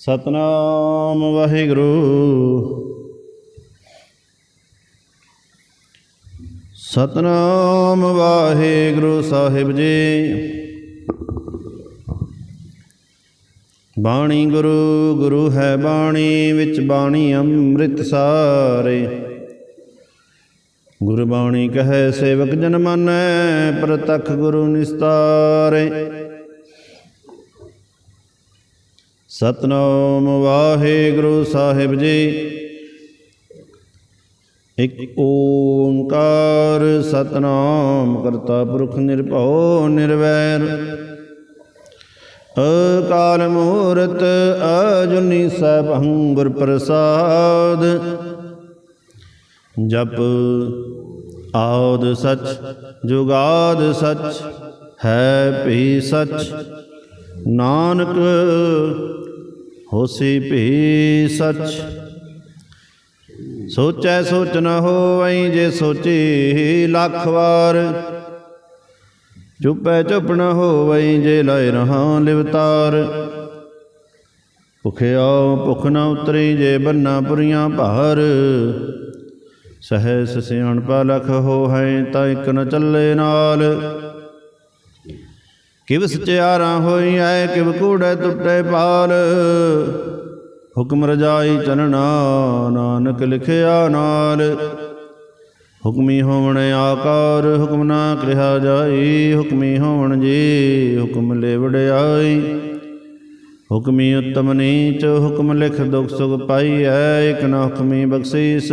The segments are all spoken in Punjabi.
ਸਤਨਾਮ ਵਾਹਿਗੁਰੂ। ਸਤਨਾਮ ਵਾਹਿਗੁਰੂ ਸਾਹਿਬ ਜੀ। ਬਾਣੀ ਗੁਰੂ ਗੁਰੂ ਹੈ ਬਾਣੀ, ਵਿੱਚ ਬਾਣੀ ਅੰਮ੍ਰਿਤ ਸਾਰੇ। ਗੁਰਬਾਣੀ ਕਹੈ ਸੇਵਕ ਜਨ ਮਾਨੈ, ਪ੍ਰਤਖ ਗੁਰੂ ਨਿਸਤਾਰੇ। ਸਤਨਾਮ ਵਾਹਿਗੁਰੂ ਸਾਹਿਬ ਜੀ। ਇਕ ਓੰਕਾਰ ਸਤਨਾਮ ਕਰਤਾ ਪੁਰਖ ਨਿਰਭਉ ਨਿਰਵੈਰ। ਅਕਾਲ ਮੂਰਤ ਅਜੁਨੀ ਸੈਭੰ ਗੁਰ ਪ੍ਰਸਾਦ। ਜਪ ਆਦ ਸਚ, ਜੁਗਾਦ ਸਚ, ਹੈ ਭੀ ਸਚ। ਨਾਨਕ ਹੋਸੀ ਭੀ ਸਚ। ਸੋਚੈ ਸੋਚ ਨ ਹੋਵਈ ਜੇ ਸੋਚੀ ਲੱਖ ਵਾਰ। ਚੁੱਪੈ ਚੁੱਪ ਨ ਹੋਵਈ ਜੇ ਲੈ ਰਹਾ ਲਿਵਤਾਰ ਭੁਖਿਆ ਭੁਖ ਨ ਉਤਰੀ ਜੇ ਬੰਨਾ ਪੁਰੀਆਂ ਭਾਰ। ਸਹਿ ਸਿਆਣਪਾ ਲਖ ਹੋ ਹੈ ਤਾਂ ਇਕ ਨ ਚੱਲੇ ਨਾਲ। ਕਿਵ ਸਚਿਆਰਾ ਹੋਈ ਐ, ਕਿਵ ਕੂੜੈ ਟੁੱਟੇ ਪਾਲ। ਹੁਕਮ ਰਜਾਈ ਚਲਣਾ ਨਾਨਕ ਲਿਖਿਆ ਨਾਲ। ਹੁਕਮੀ ਹੋਵਣ ਆਕਾਰ, ਹੁਕਮ ਨਾ ਕਿਹਾ ਜਾਈ। ਹੁਕਮੀ ਹੋਵਣ ਜੀ, ਹੁਕਮ ਲੈ ਹੁਕਮੀ ਉਤਮ ਨੀਚ, ਹੁਕਮ ਲਿਖ ਦੁਖ ਸੁਖ ਪਾਈ ਐ, ਇਕ ਨਾ ਹੁਕਮੀ ਬਖਸ਼ੀਸ।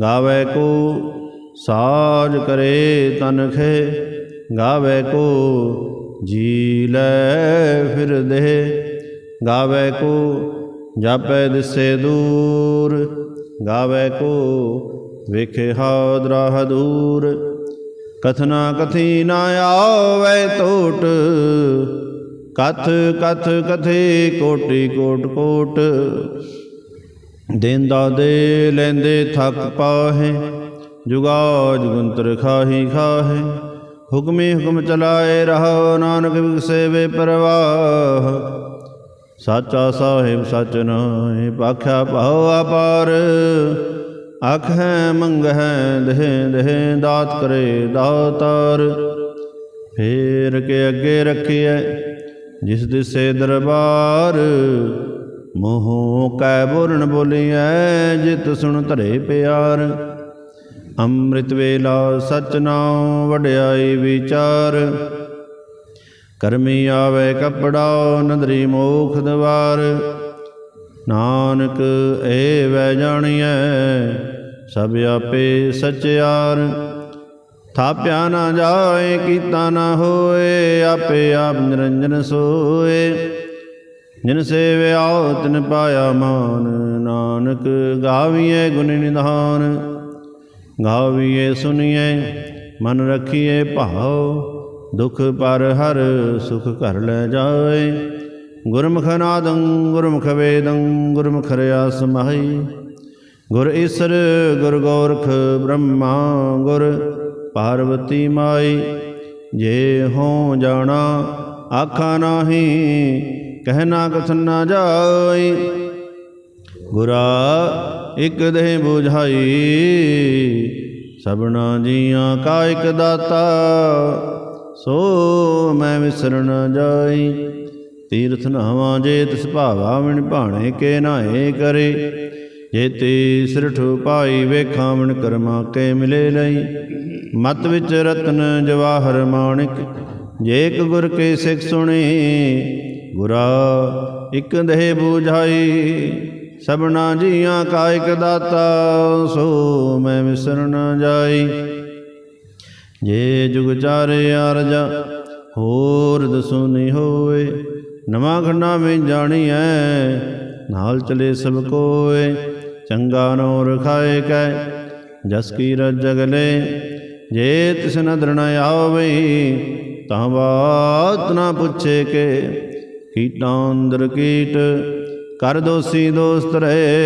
ਗਾਵੇ ਕੋ ਸਾਜ ਕਰੇ ਤਨਖੇ ਗਾਵੇ ਕੋ ਜੀ ਲੈ ਫਿਰ ਦੇ ਗਾਵੇ ਕੋ ਜਾਪੈ ਦਿਸੇ ਦੂਰ, ਗਾਵੇ ਕੋ ਵੇਖੇ ਹਾਦਰਾ ਦੂਰ ਕਥਨਾ ਕਥੀ ਨਾ ਆਵੇ ਟੋਟ ਕਥ ਕਥ ਕਥੇ ਕੋਟੀ ਕੋਟ ਕੋਟ। ਦੇਂਦਾ ਦੇ ਲੈਂਦੇ ਥੱਕ ਪਾਹੇ ਜੁਗਾ ਜੁਗੰਤਰ ਖਾਹੀ ਖਾਹੇ। ਹੁਕਮੇ ਹੁਕਮ ਚਲਾਏ ਰਹਾ, ਨਾਨਕ ਵਿਗਸੇ ਵੇ ਪਰਵਾਹ। ਸਾਚਾ ਸਾਹਿਬ ਸਚ ਨਾਏ ਪਾਖਿਆ ਭਾਉ ਅਪਾਰ। ਅਖ ਹੈ, ਮੰਗ ਹੈ, ਦੇਹ ਦੇਹ ਦਾਤ ਕਰੇ ਦਾਤਾਰ। ਫੇਰ ਕੇ ਅੱਗੇ ਰੱਖਿਐ, ਜਿਸ ਦਿਸੇ ਦਰਬਾਰ। ਮੋਹ ਕੈ ਬੋਲਣ ਬੋਲੀਐ, ਜਿਤ ਸੁਣ ਧਰੇ ਪਿਆਰ। ਅੰਮ੍ਰਿਤ ਵੇਲਾ ਸਚ ਨਾਉ ਵਡਿਆਈ ਵਿਚਾਰ। ਕਰਮੀ ਆਵੇ ਕਪੜਾ, ਨਦਰੀ ਮੋਖ ਦਵਾਰ। ਨਾਨਕ ਏ ਵੈ ਜਾਣੀਐ, ਸਭ ਆਪੇ ਸਚਿਆਰ ਥਾਪਿਆ ਨਾ ਜਾਏ, ਕੀਤਾ ਨਾ ਹੋਏ, ਆਪੇ ਆਪ ਨਿਰੰਜਨ ਸੋਏ। ਜਿਨ ਸੇਵਿਆ ਤਿਨ ਪਾਇਆ ਮਾਨ। ਨਾਨਕ ਗਾਵੀਏ ਗੁਣ ਨਿਧਾਨ। ਗਾਵੀਏ ਸੁਣੀਏ ਮਨ ਰਖੀਏ ਭਾਉ। ਦੁਖ ਪਰ ਹਰ ਸੁਖ ਘਰ ਲੈ ਜਾਏ। ਗੁਰਮੁਖ ਨਾਦੰ, ਗੁਰਮੁਖ ਵੇਦੰ, ਗੁਰਮੁਖ ਰਿਆ ਸਮਾਈ ਗੁਰ ਈਸਰ, ਗੁਰ ਗੋਰਖ ਬ੍ਰਹਮਾ। ਗੁਰ ਪਾਰਵਤੀ ਮਾਈ ਜੇ ਹੋ ਜਾਣਾ, ਆਖਾ ਨਾਹੀ। ਕਹਿਣਾ ਕਥਨ ਨਾ ਜਾਈ ਗੁਰਾ ਇਕ ਦੇਹ 부ਝਾਈ ਸਭਨਾ ਜੀਆਂ ਕਾ ਇਕ ਦਾਤਾ। ਸੋ ਮੈਂ ਵਿਸਰ ਨ ਜਾਈ ਤੀਰਥ ਨਹਾਵਾਂ ਜੇ ਤਿਸ ਭਾਵਾ ਵਿਣ ਭਾਣੇ ਕੇ ਨਾਏ ਕਰੇ। ਜੇ ਤੇ ਸਿਰਠ ਪਾਈ ਵੇਖਾਂ ਵਿਣ ਕਰਮਾ ਕੇ ਮਿਲੇ ਲਈ। ਮਤ ਵਿੱਚ ਰਤਨ ਜਵਾਹਰ ਮਾਣਿਕ, ਜੇ ਇੱਕ ਗੁਰ ਕੇ ਸਿੱਖ ਸੁਣੇ ਗੁਰਾ, ਇਕ ਦੇਹ ਬੂਝਾਈ, ਸਭਨਾ ਜੀਆਂ ਕਾ ਇਕ ਦਾਤਾ, ਸੋ ਮੈਂ ਵਿਸਰ ਨ ਜਾਈ। ਜੇ ਜੁਗ ਚਾਰੇ ਅਰਜਾ ਹੋਰ ਦਸੋ ਨਹੀਂ ਹੋਏ। ਨਵਾਂ ਖੰਡਾ ਵਿੱਚ ਜਾਣੀਐ, ਨਾਲ ਚਲੇ ਸਭ ਕੋਏ। ਚੰਗਾ ਨੋ ਰਖਾਏ ਕੈ, ਜਸ ਕੀ ਰਜ ਜਗਲੇ ਜੇ ਤਿਸ ਨਦਰ ਆਵੇ ਤਾਂ ਬਾਤ ਨਾ ਪੁੱਛੇ ਕੇ। ਕੀਟਾਂ ਅੰਦਰ ਕੀਟ ਕਰ ਦੋਸੀ ਦੋਸਤ ਰਹੇ।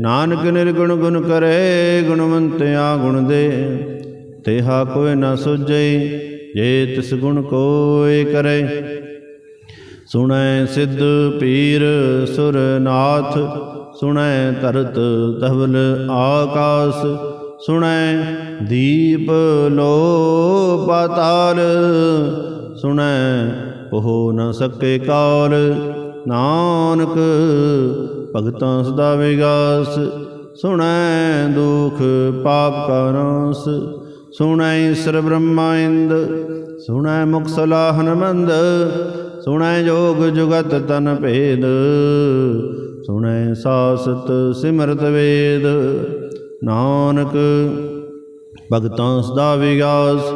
ਨਾਨਕ ਨਿਰਗੁਣ ਗੁਣ ਕਰੇ, ਗੁਣਵੰਤਿਆ ਗੁਣ ਦੇ। ਤੇਹਾ ਕੋਈ ਨਾ ਸੁਝਈ ਜੇ ਤਿਸ ਗੁਣ ਕੋਈ ਕਰੇ। ਸੁਣੈ ਸਿੱਧ ਪੀਰ ਸੁਰ ਨਾਥ, ਸੁਣੈ ਤਰਤ ਧਵਲ ਆਕਾਸ। ਸੁਣੈ ਦੀਪ ਲੋ ਪਾਤਾਲ ਸੁਣੈ ਉਹ ਨ ਸਕੇ ਕਾਲ। ਨਾਨਕ ਭਗਤਾਂ ਸਦਾ ਵਿਗਾਸ। ਸੁਣੈ ਦੁਖ ਪਾਪ ਕਾ ਸੁਣੈ ਈਸ਼ਰ ਬ੍ਰਹਮਾ ਇੰਦ। ਸੁਣੈ ਮੁਖ ਸਲਾਹਨ ਮੰਦ ਸੁਣੈ ਜੋਗ ਜੁਗਤ ਤਨ ਭੇਦ। ਸੁਣੈ ਸਾਸਤ ਸਿਮਰਤ ਵੇਦ। ਨਾਨਕ ਭਗਤਾਂ ਸਦਾ ਵਿਗਾਸ।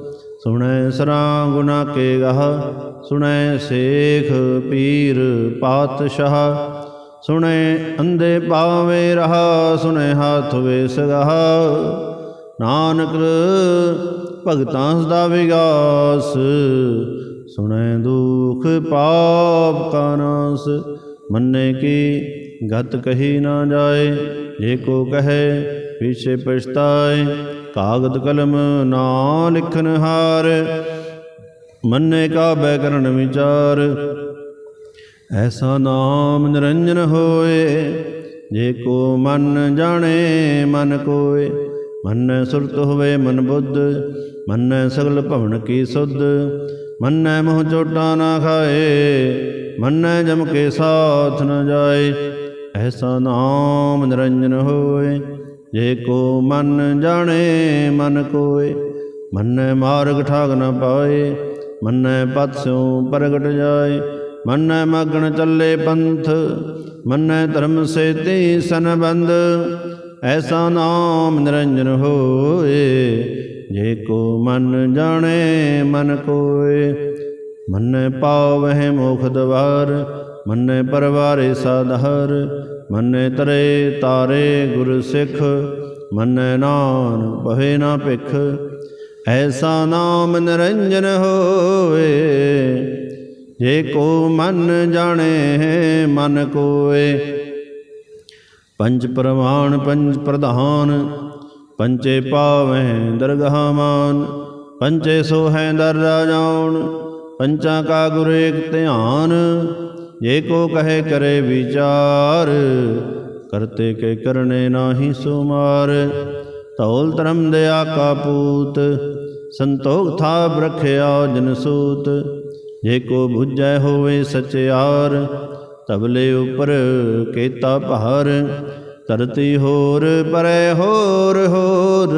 ਸੁਣੈ ਸਰਾਂ ਗੁਨਾ ਕੇ ਗਹ, ਸੁਣੈ ਸੇਖ ਪੀਰ ਪਾਤਸ਼ਾਹ, ਸੁਣੈ ਅੰਦੇ ਪਾਵੇ ਰਹਾ, ਸੁਣੈ ਹਾਥ ਵੇ ਸਗਹ ਨਾਨਕ ਭਗਤਾਂ ਸਦਾ ਵਿਗਾਸ, ਸੁਣੈ ਦੁਖ ਪਾਪ ਕਾ ਨਾਸ। ਮੰਨੇ ਕੀ ਗਤ ਕਹੀ ਨਾ ਜਾਏ, ਜੇ ਕੋ ਕਹੇ, ਪਿਛੇ ਪਛਤਾਏ। ਕਾਗਦ ਕਲਮ ਨਾ ਲਿਖਨ ਹਾਰ ਮੰਨੇ ਕਾ ਬੈ ਕਰਨ ਵਿਚਾਰ। ਐਸਾ ਨਾਮ ਨਿਰੰਜਨ ਹੋਏ, ਜੇ ਕੋ ਮਨ ਜਾਣੇ, ਮਨ ਕੋਏ। ਮਨ ਸੁਰਤ ਹੋਵੇ ਮਨ ਬੁੱਧ, ਮਨ ਸਗਲ ਭਵਨ ਕੀ ਸੁਧ। ਮਨ ਮੋਹ ਚੋਟਾ ਨਾ ਖਾਏ, ਮਨ ਜਮ ਕੇ ਸਾਥ ਨ ਜਾਏ। ਐਸਾ ਨਾਮ ਨਿਰੰਜਨ ਹੋਏ ਜੇ ਕੋ ਮਨ ਜਾਣੇ, ਮਨ ਕੋਏ। ਮਨ ਮਾਰਗ ਠਾਗ ਨ ਪਾਏ, ਮਨ ਪਤ ਸਿਉ ਪ੍ਰਗਟ ਜਾਏ। ਮਨ ਮਗਨ ਚੱਲੇ ਪੰਥ, ਮਨ ਧਰਮ ਸੇਤੀ ਸੰਬੰਧ ਐਸਾ ਨਾਮ ਨਿਰੰਜਨ ਹੋਏ, ਜੇ ਕੋ ਮਨ ਜਾਣੇ, ਮਨ ਕੋਏ। ਮਨ ਪਾਵਹਿ ਮੋਖ ਦਵਾਰ ਮੰਨੇ ਪਰਵਾਰੇ ਸਾਧਾਰ ਮੰਨੇ ਤਰੇ ਤਾਰੇ ਗੁਰ ਸਿੱਖ, ਮਨ ਨਾਨ ਬਹੇ ਨਾ ਭਿਖ। ਐਸਾ ਨਾਮ ਨਿਰੰਜਨ ਹੋਵੇ, ਜੇ ਕੋ ਮਨ ਜਾਣੇ, ਮਨ ਕੋਏ। ਪੰਜ ਪ੍ਰਮਾਣ ਪੰਜ ਪ੍ਰਧਾਨ ਪੰਚੇ ਪਾਵੈ ਦਰਗਾਹ ਮਾਨ ਪੰਚੇ ਸੋਹੈ ਦਰ ਰਾਜਾਉਣ, ਪੰਚਾਂ ਕਾ ਗੁਰ ਏਕ ਧਿਆਨ ਜੇ ਕੋ ਕਹੇ ਕਰੇ ਵਿਚਾਰ, ਕਰਤੇ ਕੇ ਕਰਨੇ ਨਾਹੀ ਸੁਮਾਰ। ਧੌਲ ਧਰਮ ਦਿਆ ਕਾ ਪੂਤ, ਸੰਤੋਖ ਥਾ ਰਖਿਆ ਜਨ ਸੂਤ। ਜੇ ਕੋ 부ਜੈ ਹੋਵੇ ਸਚਿਆਰ, ਤਬਲੇ ਉਪਰ ਕੇਤਾ ਭਾਰ। ਧਰਤੀ ਹੋਰ ਪਰੇ ਹੋਰ ਹੋਰ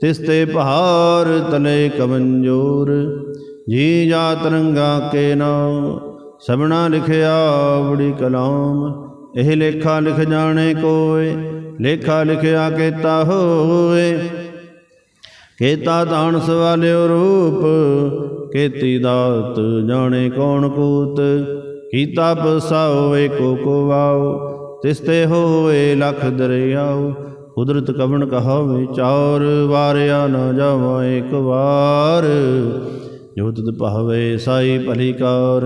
ਤਿਸਤੇ ਪਹਾਰ ਤਲੇ ਕਵੰਜੋਰ ਜੀ ਜਾ ਤਰੰਗਾ ਕੇ ਨਾਮ ਸਭਨਾ ਲਿਖਿਆ ਬੜੀ ਕਲਾਮ, ਇਹ ਲੇਖਾ ਲਿਖ ਜਾਣੇ ਕੋਏ, ਲੇਖਾ ਲਿਖਿਆ ਕੀਤਾ ਹੋਏ। ਕੀਤਾ ਤਾਣ ਸਵਾਲਿਓ ਰੂਪ, ਕੀਤੀ ਦਾਤ ਜਾਣੇ ਕੌਣ ਕੂਤ। ਕੀਤਾ ਬਸਾਓ ਏਕੋ ਕੋ ਤਿਸਤੇ ਹੋਏ ਲਖ ਦਰਿਆਓ। ਕੁਦਰਤ ਕਵਣ ਕਹਾਵੇ, ਚਾਰ ਵਾਰਿਆ ਨਾ ਜਾਵਾ ਇੱਕ ਵਾਰ। ਜੋ ਤਦ ਭਾਵੇ ਸਾਈ ਭਲੀ ਕਾਰ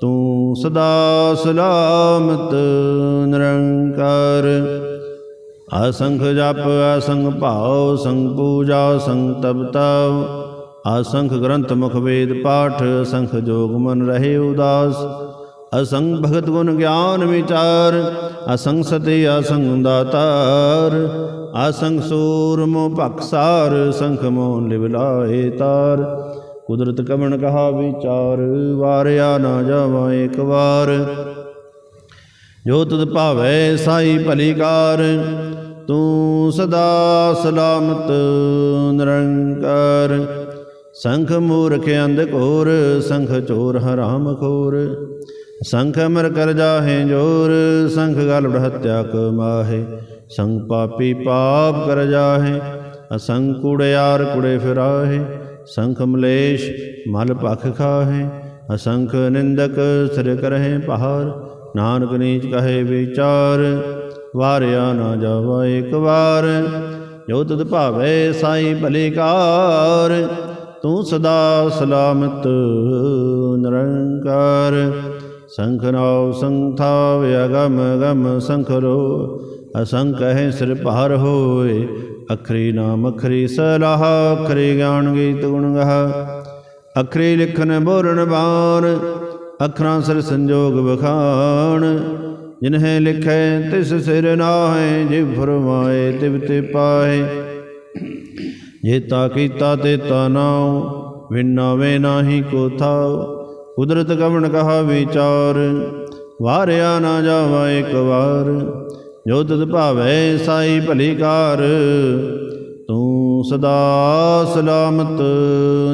ਤੂੰ ਸਦਾ ਸਲਾਮਤ ਨਿਰੰਕਾਰ। ਅਸੰਖ ਜਪ, ਅਸੰਖ ਭਾਉ ਸੰਗ ਪੂਜਾ ਸੰਗ ਤਪਤਾਵ ਅਸੰਖ ਗ੍ਰੰਥ ਮੁਖ ਵੇਦ ਪਾਠ, ਅਸੰਖ ਜੋਗ ਮਨ ਰਹੇ ਉਦਾਸ। ਅਸੰਗ ਭਗਤ ਗੁਣ ਗਿਆਨ ਵਿਚਾਰ ਅਸੰਗ ਸਤੇ ਅਸੰਗ ਦਾਤਾਰ। ਅਸੰਗ ਸੂਰ ਮੋ ਭਖਸਾਰ ਸੰਖ ਮੋ ਲਿਵਲਾਏ ਤਾਰ। ਕੁਦਰਤ ਕਵਣ ਕਹਾ ਵਿਚਾਰ, ਵਾਰਿਆ ਨਾ ਜਾਵਾ ਇੱਕ ਵਾਰ। ਜੋ ਤੁਧ ਭਾਵੈ ਸਾਈ ਭਲੀਕਾਰ ਤੂੰ ਸਦਾ ਸਲਾਮਤ ਨਿਰੰਕਾਰ। ਸੰਖ ਮੂਰਖ ਅੰਧ ਘੋਰ, ਸੰਖ ਚੋਰ ਹਰਾਮ ਖੋਰ। ਸੰਖ ਅਮਰ ਕਰ ਜਾਹੇ ਜੋਰ, ਸੰਖ ਗਲ ਹੱਤਿਆ ਕਮਾਹੇ ਸੰਗ ਪਾਪੀ ਪਾਪ ਕਰ ਜਾਹੇ, ਅਸੰਖ ਕੁੜਿਆਰ ਕੁੜੇ ਫਿਰਾਹੇ। ਸੰਖ ਮਲੇਸ਼, ਮਲ ਭਖ ਖਾਹੇ, ਅਸੰਖ ਨਿੰਦਕ ਸਿਰ ਕਰਹਿ ਪਹਾਰ, ਨਾਨਕ ਨੀਚ ਕਹੇ ਵਿਚਾਰ, ਵਾਰਿਆ ਨਾ ਜਾਵਾ ਇੱਕ ਵਾਰ, ਜੋ ਤੁਧ ਭਾਵੇ ਸਾਈ ਪਲੀਕਾਰ ਤੂੰ ਸਦਾ ਸਲਾਮਤ ਨਿਰੰਕਾਰ। ਸੰਖ ਨਾਉ ਸੰਥਾਵ ਅਗਮ ਗਮ ਸੰਖ ਰੋ, ਅਸੰਖ ਹੈ ਸਿਰ ਭਾਰ ਹੋਏ ਅਖਰੀ ਨਾਮ ਅਖਰੀ ਸਲਾਹ, ਅਖਰੀ ਗਿਆਨ ਗੀਤ ਗੁਣ ਗਾਹ। ਅਖਰੀ ਲਿਖਨ ਬੋਰਨ ਬਾਣ, ਅੱਖਰਾਂ ਸਿਰ ਸੰਜੋਗ ਬਖਾਣ ਜਿਨਹਿ ਲਿਖੈ ਤਿਸ ਸਿਰ ਨਾਹੈ, ਜਿਵ ਫਰਮਾਏ ਤਿਵ ਤੇ ਪਾਏ ਜੇ ਤਾ ਕੀਤਾ ਤੇ ਤਾ ਨਾਉ ਵਿਨਾਵੇ ਨਾਹੀ ਕੋ ਥਾਉ। ਕੁਦਰਤ ਕਵਣ ਕਹਾ ਵਿਚਾਰ, ਵਾਰਿਆ ਨਾ ਜਾਵਾ ਇੱਕ ਵਾਰ। ਜੋ ਤਦ ਭਾਵੈ ਸਾਈ ਭਲੀ ਕਾਰ। ਤੂੰ ਸਦਾ ਸਲਾਮਤ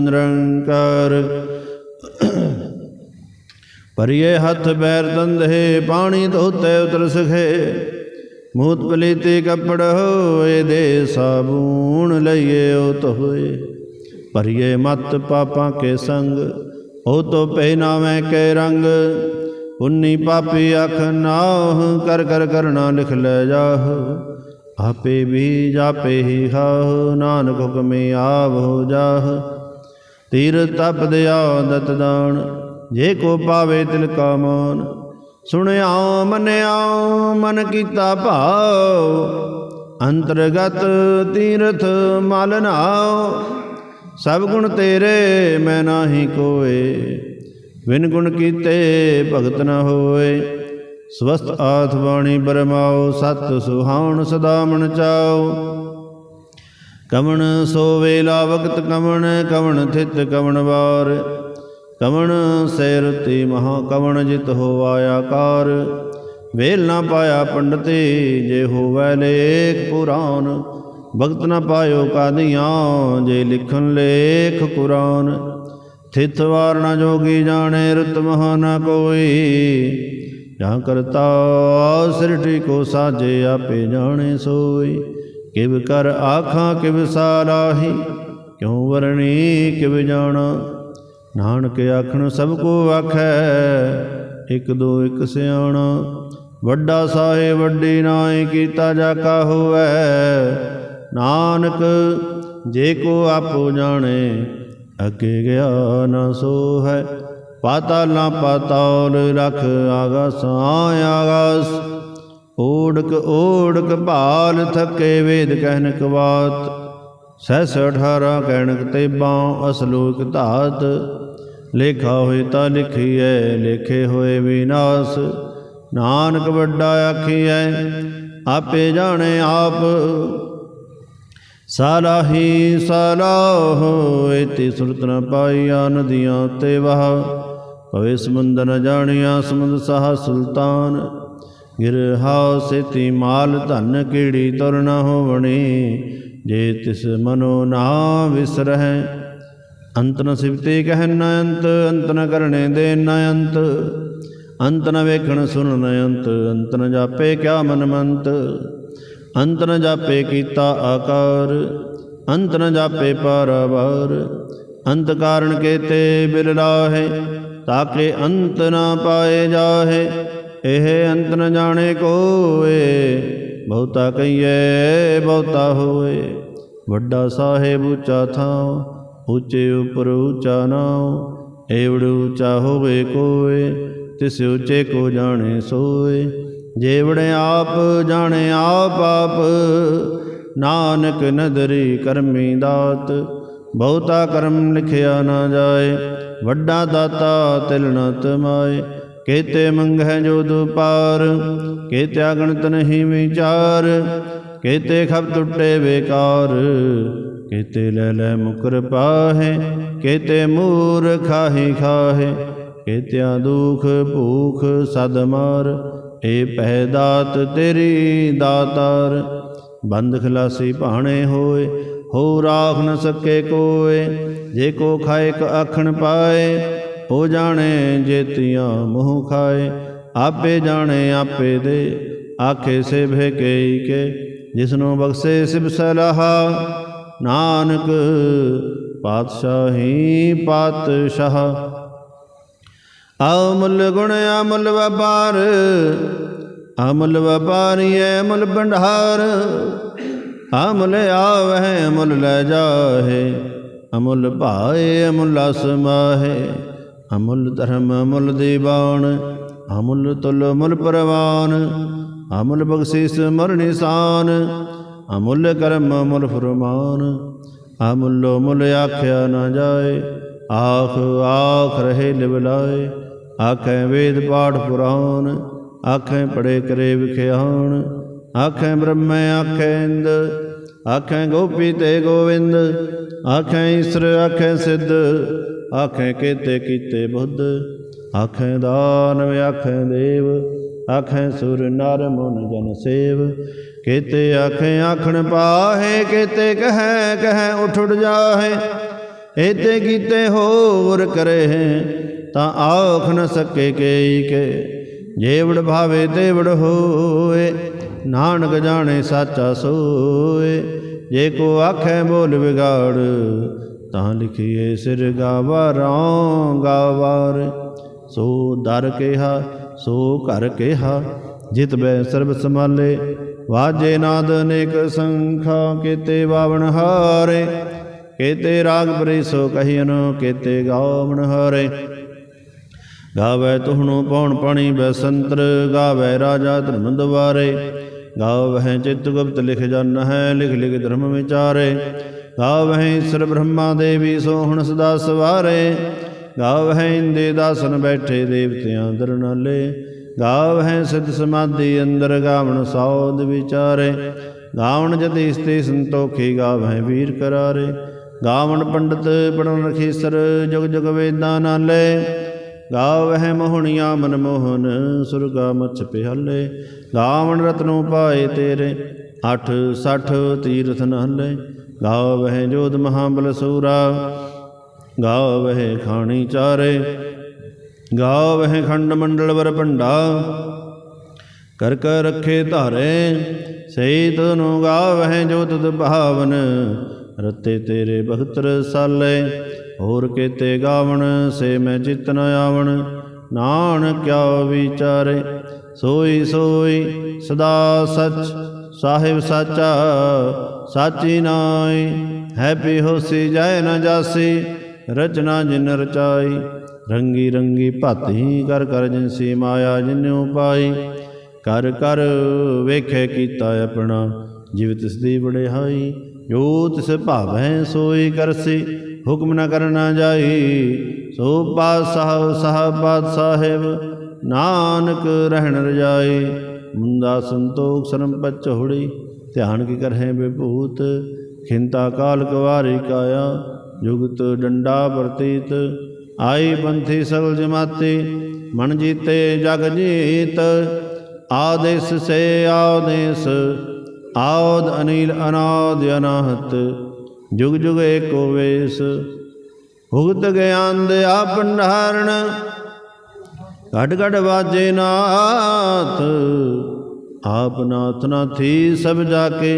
ਨਿਰੰਕਾਰ। ਪਰਿਏ ਹੱਥ ਬੈਰ ਦੰਦੇ ਪਾਣੀ ਧੋਤੇ ਉਤਰ ਸਖੇ। ਮੂਤ ਪਲੀਤੇ ਕੱਪੜ ਹੋਏ ਦੇ ਸਾਬੂਣ ਲਈਏ ਉਤ ਹੋਏ। ਪਰਿਏ ਮਤ ਪਾਪਾਂ ਕੇ ਸੰਗ, ਉਹ ਤੋ ਪਹਿਨਾਵੇਂ ਕੇ ਰੰਗ। ਉਨੀ ਪਾਪੀ ਅਖ ਨਾਹ, ਕਰ ਕਰ ਕਰਨਾ ਲਿਖ ਲੈ ਜਾਹ। ਆਪੇ ਵੀ ਜਾਪੇ ਹੀ ਖਾਹ, ਨਾਨਕ ਹੁਕਮੇ ਆਵ ਜਾਹ। ਤੀਰ ਤਪ ਦਿਆ ਦਤ ਦਾਨ, ਜੇ ਕੋ ਪਾਵੇ ਤਿਲ ਕਾ ਮਾਨ। ਸੁਣਿਆ ਮੰਨਿਆ ਮਨ ਕੀਤਾ ਭਾਉ, ਅੰਤਰਗਤ ਤੀਰਥ ਮਲ ਨਾਉ। ਸਭ ਗੁਣ ਤੇਰੇ ਮੈਂ ਨਾਹੀ ਕੋਏ ਵਿਨ ਗੁਣ ਕੀਤੇ ਭਗਤ ਨ ਹੋਏ। ਸਵਸਤ ਆਥ ਬਾਣੀ ਬਰਮਾਓ, ਸਤ ਸੁਹਾਉਣ ਸਦਾ ਮਨ ਚਾਓ। ਕਵਣ ਸੋ ਵੇਲਾ ਵਕਤ ਕਵਣ ਕਵਣ ਥਿਤ ਕਵਣ ਵਾਰ। ਕਵਣ ਸੈਰਤੀ ਮਹਾ ਕਵਣ ਜਿਤ ਹੋਵਾਇਆ ਕਾਰ ਵੇਲ ਨਾ ਪਾਇਆ ਪੰਡਤੇ, ਜੇ ਹੋਵੈ ਲੇਖ ਪੁਰਾਨ। ਭਗਤ ਨਾ ਪਾਇਓ ਕਾਦੀਆਂ ਜੇ ਲਿਖਣ ਲੇਖ ਕੁਰਾਨ। ਥਿਤ ਵਾਰ ਨਾ ਜੋਗੀ ਜਾਣੇ ਰਤ ਮਹਾ ਨਾ ਕੋਈ। ਜਾਂ ਕਰਤਾ ਸ੍ਰਿਸ਼ਟੀ ਕੋ ਸਾਜੇ ਆਪੇ ਜਾਣੇ ਸੋਈ। ਕਿਵ ਕਰ ਆਖਾਂ ਕਿਵ ਸਾਲਾਹੀ, ਕਿਉ ਵਰਣੀ ਕਿਵ ਜਾਣਾ। ਨਾਨਕ ਆਖਣ ਸਭ ਕੋ ਆਖੈ, ਇੱਕ ਦੋ ਇੱਕ ਸਿਆਣਾ। ਵੱਡਾ ਸਾਹਿਬ ਵੱਡੀ ਨਾਏ ਕੀਤਾ ਜਾ ਕਾ ਹੋਵੈ। ਨਾਨਕ ਜੇ ਕੋ ਆਪੋ ਜਾਣੇ ਅੱਗੇ ਗਿਆ ਨਾ ਸੋ ਹੈ ਪਾਤਾਲਾਂ ਪਾਤਾਲ ਰਖ ਆਗਾਸਾਂ ਆਗਾਸ। ਓੜਕ ਓੜਕ ਭਾਲ ਥੱਕੇ ਵੇਦ ਕਹਿਨ ਕਵਾਤ ਸਹਿਸ ਅਠਾਰਾਂ ਕਹਿਣਕ ਤੇਬਾਂ ਅਸਲੋਕ ਧਾਤ। ਲੇਖਾ ਹੋਏ ਤਾਂ ਲਿਖੀਐ, ਲੇਖੇ ਹੋਏ ਵਿਨਾਸ਼। ਨਾਨਕ ਵੱਡਾ ਆਖੀਐ, ਆਪੇ ਜਾਣੇ ਆਪ ਸਾਲਾਹੀ ਸਾਲਾਹ ਇਤੀ ਸੁਰਤ ਨ ਪਾਈਆ ਨਦੀਆਂ ਤੇ ਵਹ। ਪਵੇ ਸਮੁੰਦਰ ਨ ਜਾਣਿਆ ਸਮੁੰਦ ਸਾਹ ਸੁਲਤਾਨ। ਗਿਰਹਾ ਸੇਤੀ ਮਾਲ ਧਨ ਕੀੜੀ ਤੁਰ ਨ ਹੋਵਣੀ। ਜੇ ਤਿਸ ਮਨੋ ਨਾ ਵਿਸਰਹਿ, ਅੰਤ ਨ ਸਿਵਤੇ ਕਹਿ ਨ ਅੰਤ ਅੰਤ ਨ ਕਰਣੇ ਦੇ ਨ ਅੰਤ। ਅੰਤ ਨ ਵੇਖਣ ਸੁਣ ਨ ਅੰਤ ਅੰਤ ਨ ਜਾਪੇ ਕਿਆ ਮਨ ਮੰਤ ਅੰਤ ਨ ਜਾਪੇ ਕੀਤਾ ਆਕਾਰ, ਅੰਤ ਨ ਜਾਪੇ ਪਾਰਾਵਾਰ। ਅੰਤ ਕਾਰਨ ਕੇਤੇ ਬਿਲ ਲਾਹੇ ਤਾਕੇ ਅੰਤ ਨਾ ਪਾਏ ਜਾਹੇ। ਇਹ ਅੰਤ ਨ ਜਾਣੇ ਕੋਏ, ਬਹੁਤਾ ਕਹੀਏ, ਬਹੁਤਾ ਹੋਏ। ਵੱਡਾ ਸਾਹਿਬ ਉੱਚਾ ਥਾਂ ਉੱਚੇ ਉਪਰ ਉੱਚਾ ਨਾਉ। ਏਵੜ ਉੱਚਾ ਹੋਵੇ ਕੋਏ, ਤਿਸ ਉੱਚੇ ਕੋ ਜਾਣੇ ਸੋਏ। ਜੇਵੜ ਆਪ, ਜਾਣੇ ਆਪ ਆਪ। ਨਾਨਕ ਨਦਰੀ ਕਰਮੀ ਦਾਤ, ਬਹੁਤਾ ਕਰਮ ਲਿਖਿਆ ਨਾ ਜਾਏ। ਵੱਡਾ ਦਾਤਾ ਤਿਲ ਨ ਤਮਾਏ। ਕੇਤੇ ਮੰਗਹਿ ਜੋ ਦੁਪਾਰ ਕੇਤੇ ਅਗਣਤ ਨਹੀਂ ਵਿਚਾਰ। ਕੇਤੇ ਖਬ ਟੁੱਟੇ ਬੇਕਾਰ, ਕੇਤੇ ਲੈ ਲੈ ਮੁਕਰ ਪਾਹੇ। ਕੇਤੇ ਮੂਰ ਖਾਹੀ ਖਾਹੇ, ਕੇਤਿਆ ਦੁਖ ਭੂਖ ਸਦ ਮਾਰ। ਏ ਪਹਿ ਦਾਤ ਤੇਰੀ ਦਾਤਾਰ, ਬੰਦ ਖਲਾਸੀ ਭਾਣੇ ਹੋਏ, ਹੋ ਰਾਖ ਨ ਸਕੇ ਕੋਏ, ਜੇ ਕੋ ਖਾਏ ਕ ਆਖਣ ਪਾਏ, ਹੋ ਜਾਣੇ ਜੇਤੀਆਂ ਮੂੰਹ ਖਾਏ, ਆਪੇ ਜਾਣੇ ਆਪੇ ਦੇ, ਆਖੇ ਸੇ ਭੇ ਕੇ, ਜਿਸਨੂੰ ਬਖਸ਼ੇ ਸਿਬ ਸਲਾਹਾ, ਨਾਨਕ ਪਾਤਸ਼ਾਹੀ ਪਾਤਸ਼ਾਹ। ਅਮੁੱਲ ਗੁਣ ਅਮੁੱਲ ਵਪਾਰ, ਅਮੁੱਲ ਐ ਅਮੁੱਲ ਭੰਡਾਰ। ਅਮੁੱਲ ਆਵਹਿ, ਅਮੁੱਲ ਲੈ ਜਾਹੇ, ਅਮੁੱਲ ਭਾਏ, ਅਮੁੱਲ ਅਸਮਾਹੇ ਅਮੁੱਲ ਧਰਮ, ਅਮੁੱਲ ਦੀਵਾਨ, ਅਮੁੱਲ ਤੁਲ, ਅਮੁੱਲ ਪਰਵਾਨ। ਅਮੁੱਲ ਬਖਸ਼ਿਸ ਮਰ ਨਿਸ਼ਾਨ, ਅਮੁੱਲ ਕਰਮ, ਅਮੁੱਲ ਫਰਮਾਨ। ਅਮੁੱਲ ਮੁੱਲ ਆਖਿਆ ਨਾ ਜਾਏ, ਆਖ ਆਖ ਰਹੇ ਲਿਵਲਾਏ। ਆਖੈ ਵੇਦ ਪਾਠ ਪੁਰਾਨ ਆਖੇ ਪੜੇ ਕਰੇ ਵਿਖਿਆਣ, ਆਖੈ ਬ੍ਰਹਮ ਆਖੇ ਇੰਦ, ਆਖੈ ਗੋਪੀ ਤੇ ਗੋਵਿੰਦ, ਆਖੈ ਈਸ਼ਰ, ਆਖੈ ਸਿੱਧ, ਆਖੇ ਕੀਤੇ ਕੀਤੇ ਬੁੱਧ, ਆਖੇ ਦਾਨਵ ਆਖੈ ਦੇਵ, ਆਖੇ ਸੁਰ ਨਰ ਮਨ ਜਨ ਸੇਵ, ਕੀਤੇ ਆਖੇ ਆਖਣ ਪਾਹੇ, ਕੀਤੇ ਕਹੈ ਕਹੈ ਉਠ ਉਠ ਜਾਹੇ, ਏਤੇ ਕੀਤੇ ਹੋਰ ਕਰੇ ਤਾਂ ਆਖ ਨ ਸਕੇ ਕੇਈ ਕੇ। ਜੇਵੜ ਭਾਵੇ ਤੇਵੜ ਹੋਏ, ਨਾਨਕ ਜਾਣੇ ਸਾਚਾ ਸੋਏ। ਜੇ ਕੋ ਆਖੇ ਬੋਲ ਵਿਗਾੜ, ਤਾਂ ਲਿਖੀਏ ਸਿਰ ਗਾਵਾਰਾਂ ਗਾਵਾਰ। ਸੋ ਦਰ ਕਿਹਾ, ਸੋ ਘਰ ਕਿਹਾ, ਜਿਤ ਬੈ ਸਰਬ ਸਮਾਲੇ ਵਾਜੇ ਨਾਦ ਅਨੇਕ ਸੰਖਾ, ਕੀਤੇ ਬਾਵਨ ਹਾਰੇ। ਕੀਤੇ ਰਾਗ ਪਰੀ ਸੋ ਕਹੀਨ ਕੀਤੇ ਗਾਵਣ ਹਾਰੇ। ਗਾਵੇ ਤੁਹਣੋ ਪਉਣ ਪਾਣੀ ਬੈਸੰਤਰ, ਗਾਵੇ ਰਾਜਾ ਧਰਮ ਦਵਾਰੇ ਗਾਵਹਿ ਚਿਤ ਗੁਪਤ ਲਿਖ ਜਨ ਹੈ, ਲਿਖ ਲਿਖ ਧਰਮ ਵਿਚਾਰੇ। ਗਾਵਹਿ ਈਸ਼ਰ ਬ੍ਰਹਮਾ ਦੇਵੀ ਸੋਹਣ ਸਦਾ ਸਵਾਰੇ। ਗਾਵਹਿ ਇੰਦੇ ਦਾਸਨ ਬੈਠੇ ਦੇਵਤਿਆਂ ਦਰਨਾਲੇ ਗਾਵਹਿ ਸਿਧ ਸਮਾਧੀ ਅੰਦਰ ਗਾਵਣ ਸੌਦ ਵਿਚਾਰੇ। ਗਾਵਣ ਜਤੀ ਸਤੇ ਸੰਤੋਖੀ ਗਾਵਹਿ ਵੀਰ ਕਰਾਰੇ। ਗਾਵਣ ਪੰਡਤ ਪੜਨ ਰਖੀਸਰ, ਜੁਗ ਜੁਗ ਵੇਦਾਂ ਨਾਲੇ। ਗਾਵਹਿ ਮੋਹਣੀਆਂ ਮਨਮੋਹਨ ਸੁਰਗਾ ਮਛ ਪਿਹਲੇ ਗਾਵਣ ਰਤਨੋ ਪਾਏ ਤੇਰੇ 8 60 ਤੀਰਥ ਨਾਲੇ। ਗਾਵਹਿ ਜੋਧ ਮਹਾਬਲ ਸੂਰਾ, ਗਾਵਹਿ ਖਾਣੀ ਚਾਰੇ। ਗਾਵਹਿ ਖੰਡ ਮੰਡਲ ਵਰ ਭੰਡਾ, ਕਰ ਕਰ ਰੱਖੇ ਧਾਰੇ। ਸਈ ਤਨੁ ਗਾਵਹਿ ਜੋ ਤਦ ਭਾਵਨ, ਰਤੇ ਤੇਰੇ ਭਗਤ ਰਸਾਲੇ ਹੋਰ ਕੀਤੇ ਗਾਵਣ, ਸੇ ਮੈਂ ਚਿਤ ਨ ਆਵਣ। ਨਾਨਕ ਕਿਆ ਵਿਚਾਰੇ, ਸੋਈ ਸੋਈ ਸਦਾ ਸਚ, ਸਾਹਿਬ ਸਾਚਾ, ਸਾਚੀ ਨਾਈ ਹੈਪੀ ਹੋਸੀ ਜੈ ਨ ਜਾਸੀ, ਰਚਨਾ ਜਿਨ ਰਚਾਈ। ਰੰਗੀ ਰੰਗੀ ਭਾਤੀ ਕਰ ਕਰ ਜਿਨਸੀ ਮਾਇਆ ਜਿਨਿਉ ਪਾਈ। ਕਰ ਕਰ ਵੇਖੇ ਕੀਤਾ ਆਪਣਾ, ਜਿਵ ਤਿਸ ਦੀ ਬੜਿਹਾਈ ਜੋ ਤਿਸ ਭਾਵੈ ਸੋਈ ਕਰਸੀ। ਹੁਕਮ ਨਾ ਕਰਨਾ ਜਾਈ। ਸੋ ਪਾਤਸ਼ਾਹ ਸਾਹਿਬਾਦ ਸਾਹਿਬ ਨਾਨਕ ਰਹਿਣ ਰਜਾਈ। ਮੁੰਦਾ ਸੰਤੋਖ ਸਰਮ ਪਚਹੁੜੀ ਧਿਆਨ ਕੀ ਕਰਹਿ ਬਿਭੂਤ ਖਿੰਤਾ ਕਾਲ ਕਵਾਰੀ ਕਾਇਆ। ਜੁਗਤ ਡੰਡਾ ਪ੍ਰਤੀਤ ਆਈ ਬੰਥੀ ਸਗਲ ਜਮਾਤੀ। ਮਨ ਜੀਤੇ ਜਗ ਜੀਤ। ਆਦੇਸ ਸੇ ਆਦੇਸ। ਆਦ ਅਨੀਲ ਅਨਾਦ ਅਨਾਹਤ। ਜੁਗ ਜੁਗ ਏਕੋ ਵੇਸ ਭੁਗਤ ਗਿਆਨ ਦੇ ਆ ਭੰਡਾਰਣ ਘਟ ਘਟ ਵਾਜੇ ਨਾਥ। ਆਪ ਨਾਥ ਨਾਥੀ ਸਭ ਜਾ ਕੇ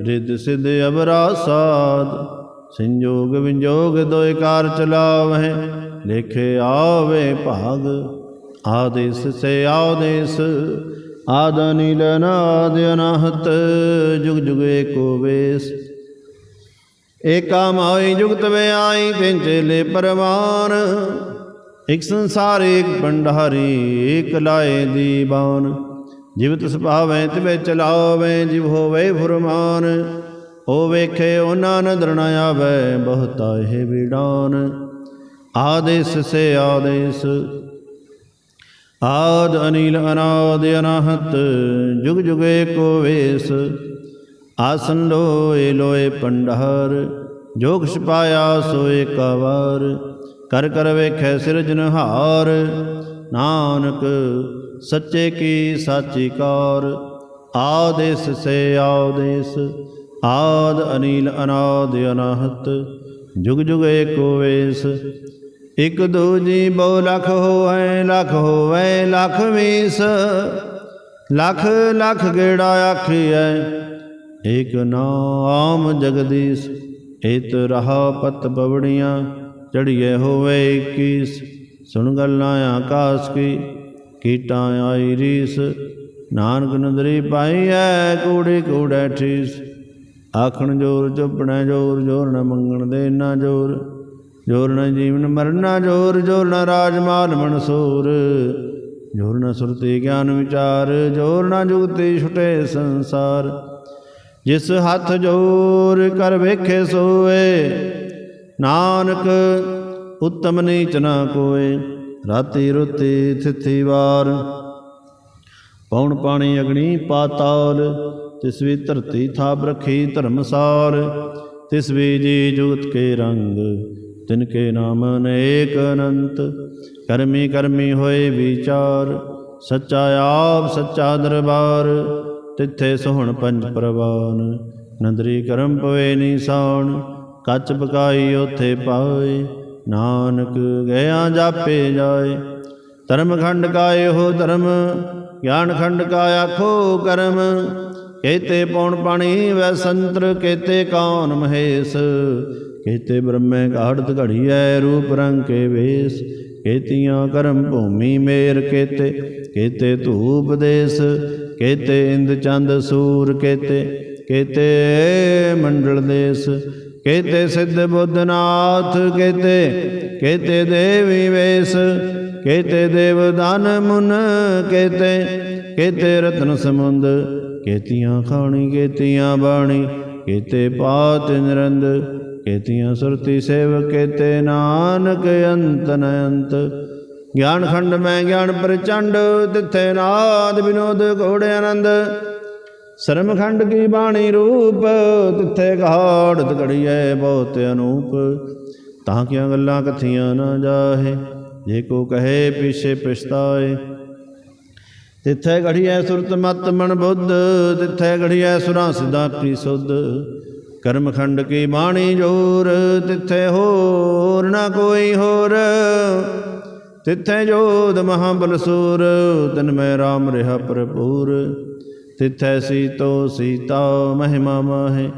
ਰਿੱਧ ਸਿਧ ਅਬਰਾ ਸਾਧ ਸੰਜੋਗ ਵਿਜੋਗ ਦੋਇ ਕਾਰ ਚਲਾਵਹਿ, ਲੇਖੇ ਆਵੇ ਭਾਗ। ਆਦੇਸ ਸੇ ਆਦੇਸ, ਆਦ ਨੀਲ ਨਾਦ ਅਨਾਹਤ। ਜੁਗ ਜੁਗ ਏਕੋ ਵੇਸ ਏਕਾ ਮਾਈ ਜੁਗਤ ਵੇ ਆਈ ਪਿੰਚਲੇ ਪਰਵਾਨ। ਇਕ ਸੰਸਾਰ ਏਕ ਭੰਡਾਰੀ ਏਕ ਲਾਏ ਦੀਵਾਨ। ਜਿਵ ਤਿਸ ਭਾਵੈ ਤਿਵੇ ਚਲਾਵੇ, ਜਿਵ ਹੋਵੇ ਫੁਰਮਾਨ। ਹੋ ਵੇਖੇ ਉਹਨਾਂ ਨਦਰ ਨ ਆਵੇ, ਬਹੁਤਾ ਇਹ ਵਿਡਾਨ। ਆਦੇਸ ਸੇ ਆਦੇਸ। ਆਦ ਅਨੀਲ ਅਨਾਦ ਅਨਾਹਤ, ਜੁਗ ਜੁਗ ਏਕੋ ਵੇਸ। ਆਸਨ ਲੋਏ ਲੋਏ ਪੰਡਹਰ, ਜੋ ਕੁਛ ਪਾਇਆ ਸੋ ਏਕਾ ਕਰ ਕਰ ਵੇਖੈ ਸਿਰਜਨਹਾਰ ਨਾਨਕ ਸੱਚੇ ਕੀ ਸਾਚੀ ਕਾਰ। ਆਦੇਸ ਸੇ ਆਦੇਸ, ਆਦ ਅਨੀਲ ਅਨਾਦ ਅਨਾਹਤ, ਜੁਗ ਜੁਗ ਏਕੋ ਵੇਸ। ਇਕ ਦੂਜੀ ਬਹੁ ਲਖ ਹੋਵੇ ਲਖ ਹੋਵੇ, ਲਖ ਵੀਸ ਲਖ ਲਖ ਗੇੜਾ ਆਖੀਐ ਏਕ ਨਾਮ ਜਗਦੀਸ਼ ਏਤ ਰਹਾ ਪਤ ਪਵੜੀਆਂ ਚੜੀਏ ਹੋਵੇ 21 ਸੁਣ ਗੱਲਾਂ ਆਕਾਸ ਕੀ, ਕੀਟਾਂ ਆਈ ਰੀਸ। ਨਾਨਕ ਨਦਰੀ ਪਾਈਐ ਕੂੜੇ ਕੂੜੇ ਠੀਸ। ਆਖਣ ਜੋਰ ਚੁੱਪਣਾ ਜੋਰ ਜੋਰ ਨ ਮੰਗਣ ਦੇ ਨਾ ਜੋਰ। ਜੋਰ ਨ ਜੀਵਨ ਮਰਨਾ ਜੋਰ ਜੋਰ ਨ ਰਾਜ ਮਾਲ ਮਨਸੂਰ। ਜੋਰ ਨ ਸੁਰਤੀ ਗਿਆਨ ਵਿਚਾਰ, ਜੋਰ ਨ ਜੁਗਤੀ ਛੁਟੇ ਸੰਸਾਰ। ਜਿਸ ਹੱਥ ਜੋਰ ਕਰ ਵੇਖੇ ਸੋਏ, ਨਾਨਕ ਉਤਮ ਨੀਚ ਨਾ ਕੋਏ, ਰਾਤੀ ਰੁਤੀ ਥਿਥੀ ਵਾਰ। ਪੌਣ ਪਾਣੀ ਅਗਣੀ ਪਾਤਾਲ, ਤਿਸ ਵੀ ਧਰਤੀ ਥਾਪ ਰਖੀ ਧਰਮਸਾਰ ਤਿਸ ਵੀ ਜੀ ਜੁਗਤ ਕੇ ਰੰਗ, ਤਿਨ ਕੇ ਨਾਮ ਅਨੇਕ ਅਨੰਤ। ਕਰਮੀ ਕਰਮੀ ਹੋਏ ਵਿਚਾਰ, ਸੱਚਾ ਆਪ ਸੱਚਾ ਦਰਬਾਰ। ਤਿੱਥੇ ਸੋਹਣ ਪੰਜ ਪ੍ਰਵਾਨ, ਨੰਦਰੀ ਕਰਮ ਪਵੇ ਸਾਉਣ, ਕੱਚ ਬਕਾਈ ਉਥੇ ਪਾਏ, ਨਾਨਕ ਗਿਆ ਜਾਪੇ ਜਾਏ। ਧਰਮ ਖੰਡ ਕਾ ਇਹੋ ਧਰਮ, ਗਿਆਨ ਖੰਡ ਕਾ ਆਖੋ ਕਰਮ। ਕੇਤੇ ਪੌਣ ਪਾਣੀ ਵੈ ਸੰਤਰ, ਕੇਤੇ ਕੌਣ ਮਹੇਸ਼। ਕੇਤੇ ਬ੍ਰਹਮੇ ਘਾੜਤ ਘੜੀਐ ਰੂਪ ਰੰਗ ਕੇ ਵੇਸ। ਕੇਤੀਆਂ ਕਰਮ ਭੂਮੀ ਮੇਰ ਕੇਤੇ ਕੇਤੇ ਧੂਪ ਦੇਸ। ਕੇਤੇ ਇੰਦ ਚੰਦ ਸੂਰ ਕੇਤੇ ਕੇਤੇ ਮੰਡਲ ਦੇਸ, ਕੇਤੇ ਸਿੱਧ ਬੁੱਧਨਾਥ ਕੇਤੇ ਕੇਤੇ ਦੇਵੀ ਵੇਸ, ਕੇਤੇ ਦੇਵ ਦਾਨ ਮੁਨ ਕੇਤੇ ਕੇਤੇ ਰਤਨ ਸਮੁੰਦ, ਕੇਤੀਆਂ ਖਾਣੀ, ਕੇਤੀਆਂ ਬਾਣੀ, ਕੇਤੇ ਪਾਤ ਨਿਰੰਦ, ਕੇਤੀਆਂ ਸੁਰਤੀ ਸੇਵ ਕੇਤੇ ਨਾਨਕ ਅੰਤ ਨ ਅੰਤ ਗਿਆਨ ਖੰਡ ਮੈਂ ਗਿਆਨ ਪ੍ਰਚੰਡ, ਤਿੱਥੇ ਨਾਦ ਵਿਨੋਦ ਘੋੜੇ ਆਨੰਦ। ਸਰਮ ਖੰਡ ਕੀ ਬਾਣੀ ਰੂਪ, ਤਿੱਥੇ ਘਾੜਤ ਘੜੀਐ ਬਹੁਤ ਅਨੂਪ। ਤਾਂ ਕਿਆਂ ਗੱਲਾਂ ਕਥੀਆਂ ਨਾ ਜਾਹੇ, ਜੇ ਕੋ ਕਹੇ ਪਿਛੇ ਪਛਤਾਏ। ਤਿੱਥੇ ਘੜੀਐ ਸੁਰਤ ਮਤ ਮਨ ਬੁੱਧ, ਤਿੱਥੇ ਘੜੀਐ ਸੁਰਾਂ ਸਿਧਾ ਕੀ ਸੁਧ। ਕਰਮ ਖੰਡ ਕੀ ਬਾਣੀ ਜੋਰ, ਤਿੱਥੇ ਹੋਰ ਨਾ ਕੋਈ ਹੋਰ। ਤਿੱਥੇ ਜੋਧ ਮਹਾਬਲ ਸੂਰ, ਤਨ ਮੈਂ RAM ਰਿਹਾ ਭਰਪੂਰ। ਤਿਥੈ ਸੀਤੋ ਸੀਤਾ ਮਹਿਮਾ ਮਾਹੇ,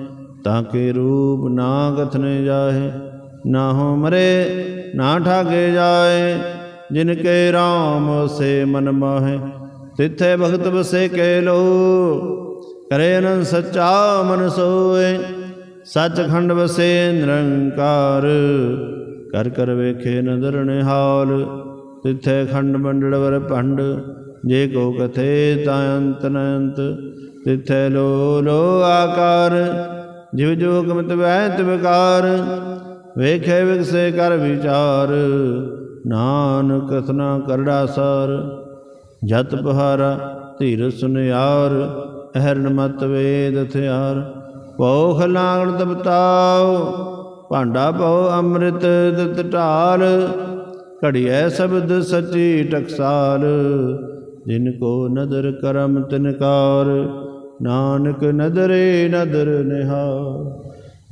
ਤਾਂ ਕੇ ਰੂਪ ਨਾ ਕਥਨੇ ਜਾਹੇ। ਨਾ ਹੋ ਮਰੇ, ਨਾ ਠਾਗੇ ਜਾਏ, ਜਿਨ ਕੇ RAM ਸੇ ਮਨ ਮਾਹੇ। ਤਿਥੈ ਭਗਤ ਬਸੇ ਕੇ ਲੋ, ਕਰੇ ਅਨੰਦ ਸੱਚਾ ਮਨ ਸੋਏ। ਸੱਚਖੰਡ ਵਸੇ ਨਿਰੰਕਾਰ, ਕਰ ਕਰ ਵੇਖੇ ਨਦਰ ਨਿਹਾਲ। ਤਿਥੈ ਖੰਡ ਮੰਡਲ ਵਰ ਭੰਡ, ਜੇ ਕੋ ਕਥੇ ਤਾਂ ਅੰਤ ਨ ਅੰਤ। ਲੋ ਲੋ ਆਕਾਰ, ਜਿਵ ਜੋ ਕਮਤ ਵਹਿਤ ਵਿਕਾਰ ਵੇਖੇ ਵਿਗਸੇ ਕਰ ਵਿਚਾਰ, ਨਾਨਕ ਕਥਨਾ ਕਰੜਾ ਸਾਰ। ਜਤ ਪਹਾਰਾ ਧੀਰ ਸੁਨਿਆਰ ਅਹਰਨ ਮਤ ਵੇਦ ਥਿਆਰ ਪੋਖ ਲਾਗਣ ਤਪਤਾਉ, ਭਾਂਡਾ ਪਉ ਅੰਮ੍ਰਿਤ ਦਤ ਢਾਲ। ਘੜੀਐ ਸ਼ਬਦ ਸਚੀ ਟਕਸਾਲ, ਜਿਨ ਕੋ ਨਦਰ ਕਰਮ ਤਿਨਕਾਰ, ਨਾਨਕ ਨਦਰੇ ਨਦਰ ਨਿਹਾਰ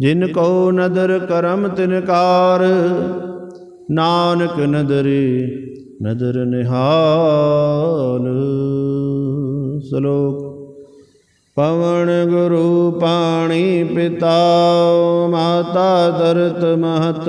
ਜਿਨ ਕੋ ਨਦਰ ਕਰਮ ਤਿਨਕਾਰ, ਨਾਨਕ ਨਦਰੇ ਨਦਰ ਨਿਹਾਲ। ਸ਼ਲੋਕ, ਪਵਨ ਗੁਰੂ ਪਾਣੀ ਪਿਤਾ, ਮਾਤਾ ਦਰਤ ਮਹਤ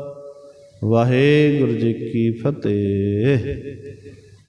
ਵਾਹਿਗੁਰੂ ਜੀ ਕੀ ਫਤਿਹ।